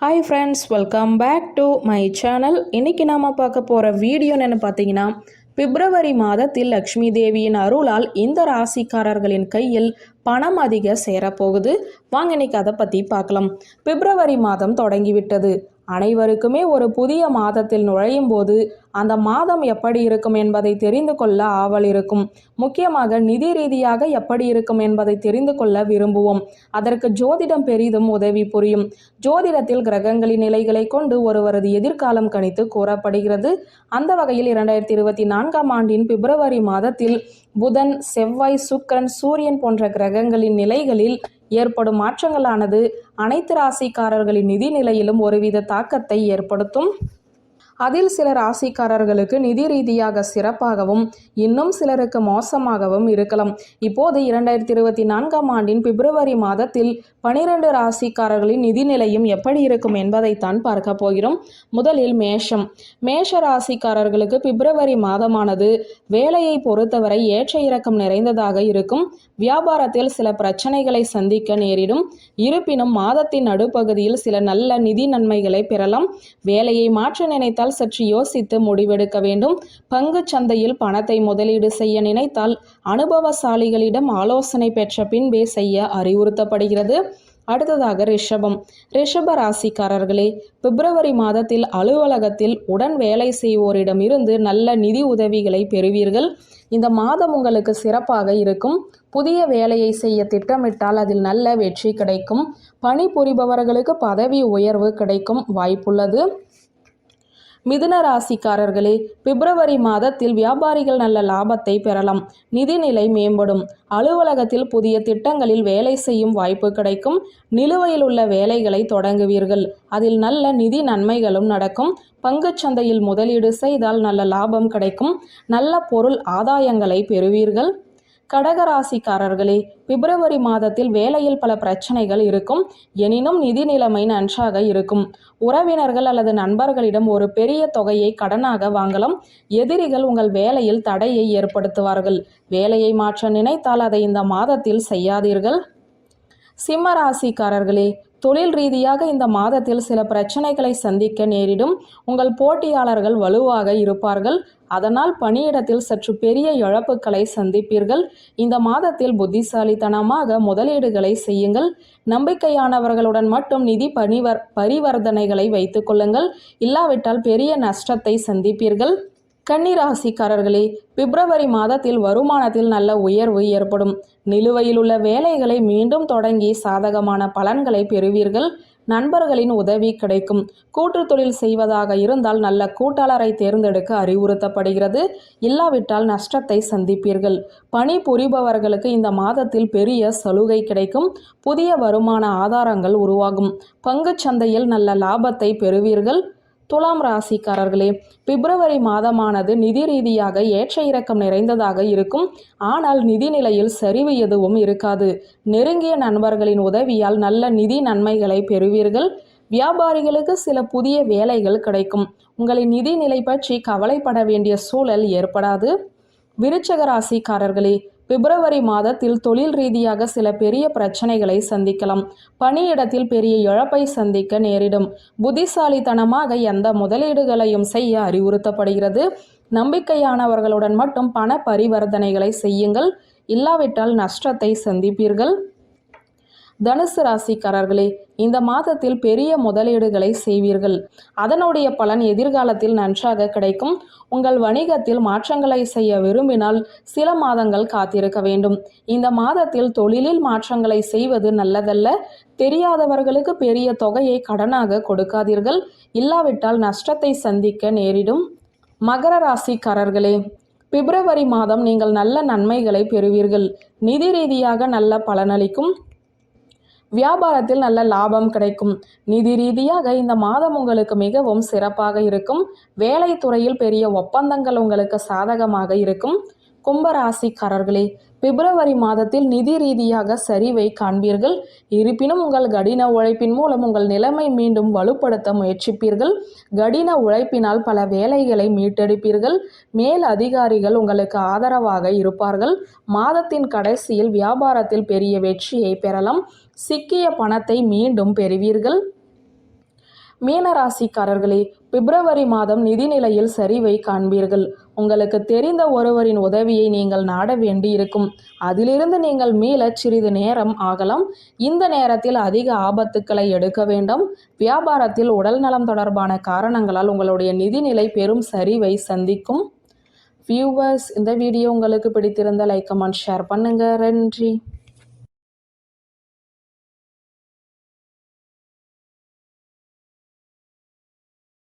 Hi friends welcome back to my channel இன்றைக்கி நாம் பார்க்க போகிற வீடியோ என்னென்னு பார்த்தீங்கன்னா பிப்ரவரி மாதத்தில் லக்ஷ்மி தேவியின் அருளால் இந்த ராசிக்காரர்களின் கையில் பணம் அதிக சேரப்போகுது. வாங்க இன்னைக்கு அதை பற்றி பார்க்கலாம். பிப்ரவரி மாதம் தொடங்கிவிட்டது. அனைவருக்குமே ஒரு புதிய மாதத்தில் நுழையும் போது அந்த மாதம் எப்படி இருக்கும் என்பதை தெரிந்து கொள்ள ஆவல் இருக்கும். முக்கியமாக நிதி ரீதியாக எப்படி இருக்கும் என்பதை தெரிந்து கொள்ள விரும்புவோம். அதற்கு ஜோதிடம் பெரிதும் உதவி புரியும். ஜோதிடத்தில் கிரகங்களின் நிலைகளை கொண்டு ஒருவரது எதிர்காலம் கணித்து கூறப்படுகிறது. அந்த வகையில் இரண்டாயிரத்தி இருபத்தி நான்காம் ஆண்டின் பிப்ரவரி மாதத்தில் புதன் செவ்வாய் சுக்கிரன் சூரியன் போன்ற கிரகங்களின் நிலைகளில் ஏற்படும் மாற்றங்களானது அனைத்து ராசிக்காரர்களின் நிதி நிலையிலும் ஒருவித தாக்கத்தை ஏற்படுத்தும். அதில் சில ராசிக்காரர்களுக்கு நிதி ரீதியாக சிறப்பாகவும் இன்னும் சிலருக்கு மோசமாகவும் இருக்கலாம். இப்போது இரண்டாயிரத்தி இருபத்தி நான்காம் ஆண்டின் பிப்ரவரி மாதத்தில் பனிரெண்டு ராசிக்காரர்களின் நிதி நிலையும் எப்படி இருக்கும் என்பதைத்தான் பார்க்க போகிறோம். முதலில் மேஷம். மேஷ ராசிக்காரர்களுக்கு பிப்ரவரி மாதமானது வேலையை பொறுத்தவரை ஏற்ற இறக்கம் நிறைந்ததாக இருக்கும். வியாபாரத்தில் சில பிரச்சனைகளை சந்திக்க நேரிடும். இருப்பினும் மாதத்தின் நடுப்பகுதியில் சில நல்ல நிதி நன்மைகளை பெறலாம். வேலையை மாற்ற நினைத்தால் சற்று யோசித்து முடிவெடுக்க வேண்டும். பங்கு சந்தையில் பணத்தை முதலீடு செய்ய நினைத்தால் அனுபவசாலிகளிடம் ஆலோசனை பெற்ற பின்பே செய்ய அறிவுறுத்தப்படுகிறது. அடுத்ததாக ரிஷபம். ரிஷப ராசிக்காரர்களே பிப்ரவரி மாதத்தில் அலுவலகத்தில் உடன் வேலை செய்வோரிடமிருந்து நல்ல நிதி உதவிகளை பெறுவீர்கள். இந்த மாதம் உங்களுக்கு சிறப்பாக இருக்கும். புதிய வேலையை செய்ய திட்டமிட்டால் அதில் நல்ல வெற்றி கிடைக்கும். பணிபுரிபவர்களுக்கு பதவி உயர்வு கிடைக்கும் வாய்ப்புள்ளது. மிதுன ராசிக்காரர்களே பிப்ரவரி மாதத்தில் வியாபாரிகள் நல்ல லாபத்தை பெறலாம். நிதிநிலை மேம்படும். அலுவலகத்தில் புதிய திட்டங்களில் வேலை செய்யும் வாய்ப்பு கிடைக்கும். நிலுவையில் உள்ள வேலைகளை தொடங்குவீர்கள். அதில் நல்ல நிதி நன்மைகளும் நடக்கும். பங்குச்சந்தையில் முதலீடு செய்தால் நல்ல லாபம் கிடைக்கும். நல்ல பொருள் ஆதாயங்களை பெறுவீர்கள். கடகராசிக்காரர்களே பிப்ரவரி மாதத்தில் வேலையில் பல பிரச்சனைகள் இருக்கும். எனினும் நிதி நிலைமை நன்றாக இருக்கும். உறவினர்கள் அல்லது நண்பர்களிடம் ஒரு பெரிய தொகையை கடனாக வாங்கலாம். எதிரிகள் உங்கள் வேலையில் தடையை ஏற்படுத்துவார்கள். வேலையை மாற்ற நினைத்தால் அதை இந்த மாதத்தில் செய்யாதீர்கள். சிம்ம ராசிக்காரர்களே தொழில் ரீதியாக இந்த மாதத்தில் சில பிரச்சனைகளை சந்திக்க நேரிடும். உங்கள் போட்டியாளர்கள் வலுவாக இருப்பார்கள். அதனால் பணியிடத்தில் சற்று பெரிய இழப்புகளை சந்திப்பீர்கள். இந்த மாதத்தில் புத்திசாலித்தனமாக முதலீடுகளை செய்யுங்கள். நம்பிக்கையானவர்களுடன் மட்டும் நிதி பணிவர் பரிவர்த்தனைகளை வைத்துக் கொள்ளுங்கள். இல்லாவிட்டால் பெரிய நஷ்டத்தை சந்திப்பீர்கள். கன்னிராசிக்காரர்களே பிப்ரவரி மாதத்தில் வருமானத்தில் நல்ல உயர்வு ஏற்படும். நிலுவையில் உள்ள வேலைகளை மீண்டும் தொடங்கி சாதகமான பலன்களை பெறுவீர்கள். நண்பர்களின் உதவி கிடைக்கும். கூட்டு தொழில் செய்வதாக இருந்தால் நல்ல கூட்டாளரை தேர்ந்தெடுக்க அறிவுறுத்தப்படுகிறது. இல்லாவிட்டால் நஷ்டத்தை சந்திப்பீர்கள். பணி புரிபவர்களுக்கு இந்த மாதத்தில் பெரிய சலுகை கிடைக்கும். புதிய வருமான ஆதாரங்கள் உருவாகும். பங்குச் சந்தையில் நல்ல லாபத்தை பெறுவீர்கள். துலாம் ராசிக்காரர்களே பிப்ரவரி மாதமானது நிதி ரீதியாக ஏற்ற இறக்கம் நிறைந்ததாக இருக்கும். ஆனால் நிதி நிலையில் சரிவு எதுவும் இருக்காது. நெருங்கிய நண்பர்களின் உதவியால் நல்ல நிதி நன்மைகளை பெறுவீர்கள். வியாபாரிகளுக்கு சில புதிய வேலைகள் கிடைக்கும். உங்களின் நிதி நிலை பற்றி கவலைப்பட வேண்டிய சூழல் ஏற்படாது. விருச்சக ராசிக்காரர்களே பிப்ரவரி மாதத்தில் தொழில் ரீதியாக சில பெரிய பிரச்சனைகளை சந்திக்கலாம். பணியிடத்தில் பெரிய இழப்பை சந்திக்க நேரிடும். புத்திசாலித்தனமாக எந்த முதலீடுகளையும் செய்ய அறிவுறுத்தப்படுகிறது. நம்பிக்கையானவர்களுடன் மட்டும் பண பரிவர்த்தனைகளை செய்யுங்கள். இல்லாவிட்டால் நஷ்டத்தை சந்திப்பீர்கள். தனுசு ராசிக்காரர்களே இந்த மாதத்தில் பெரிய முதலீடுகளை செய்வீர்கள். அதனுடைய பலன் எதிர்காலத்தில் நன்றாக கிடைக்கும். உங்கள் வணிகத்தில் மாற்றங்களை செய்ய விரும்பினால் சில மாதங்கள் காத்திருக்க வேண்டும். இந்த மாதத்தில் தொழிலில் மாற்றங்களை செய்வது நல்லதல்ல. தெரியாதவர்களுக்கு பெரிய தொகையை கடனாக கொடுக்காதீர்கள். இல்லாவிட்டால் நஷ்டத்தை சந்திக்க நேரிடும். மகர ராசிக்காரர்களே பிப்ரவரி மாதம் நீங்கள் நல்ல நன்மைகளை பெறுவீர்கள். நிதி ரீதியாக நல்ல பலனளிக்கும். வியாபாரத்தில் நல்ல லாபம் கிடைக்கும். நிதி ரீதியாக இந்த மாதம் உங்களுக்கு மிகவும் சிறப்பாக இருக்கும். வேலை துறையில் பெரிய ஒப்பந்தங்கள் உங்களுக்கு சாதகமாக இருக்கும். கும்பராசிக்காரர்களே பிப்ரவரி மாதத்தில் நிதி ரீதியாக சரிவை காண்பீர்கள். இருப்பினும் உங்கள் கடின உழைப்பின் மூலம் உங்கள் நிலைமை மீண்டும் வலுப்படுத்த முயற்சிப்பீர்கள். கடின உழைப்பினால் பல வேலைகளை மீட்டெடுப்பீர்கள். மேல் அதிகாரிகள் உங்களுக்கு ஆதரவாக இருப்பார்கள். மாதத்தின் கடைசியில் வியாபாரத்தில் பெரிய வெற்றியை பெறலாம். சிக்கிய பணத்தை மீண்டும் பெறுவீர்கள். மீனராசிக்காரர்களே பிப்ரவரி மாதம் நிதிநிலையில் சரிவை காண்பீர்கள். உங்களுக்கு தெரிந்த ஒருவரின் உதவியை நீங்கள் நாட வேண்டியிருக்கும். அதிலிருந்து நீங்கள் மீளச் சிறிது நேரம் ஆகலாம். இந்த நேரத்தில் அதிக ஆபத்துக்களை எடுக்க வேண்டும். வியாபாரத்தில் உடல் நலம் தொடர்பான காரணங்களால் உங்களுடைய நிதிநிலை பெரும் சரிவை சந்திக்கும். வியூவர்ஸ் இந்த வீடியோ உங்களுக்கு பிடித்திருந்த லைக் கமெண்ட் ஷேர் பண்ணுங்க. நன்றி.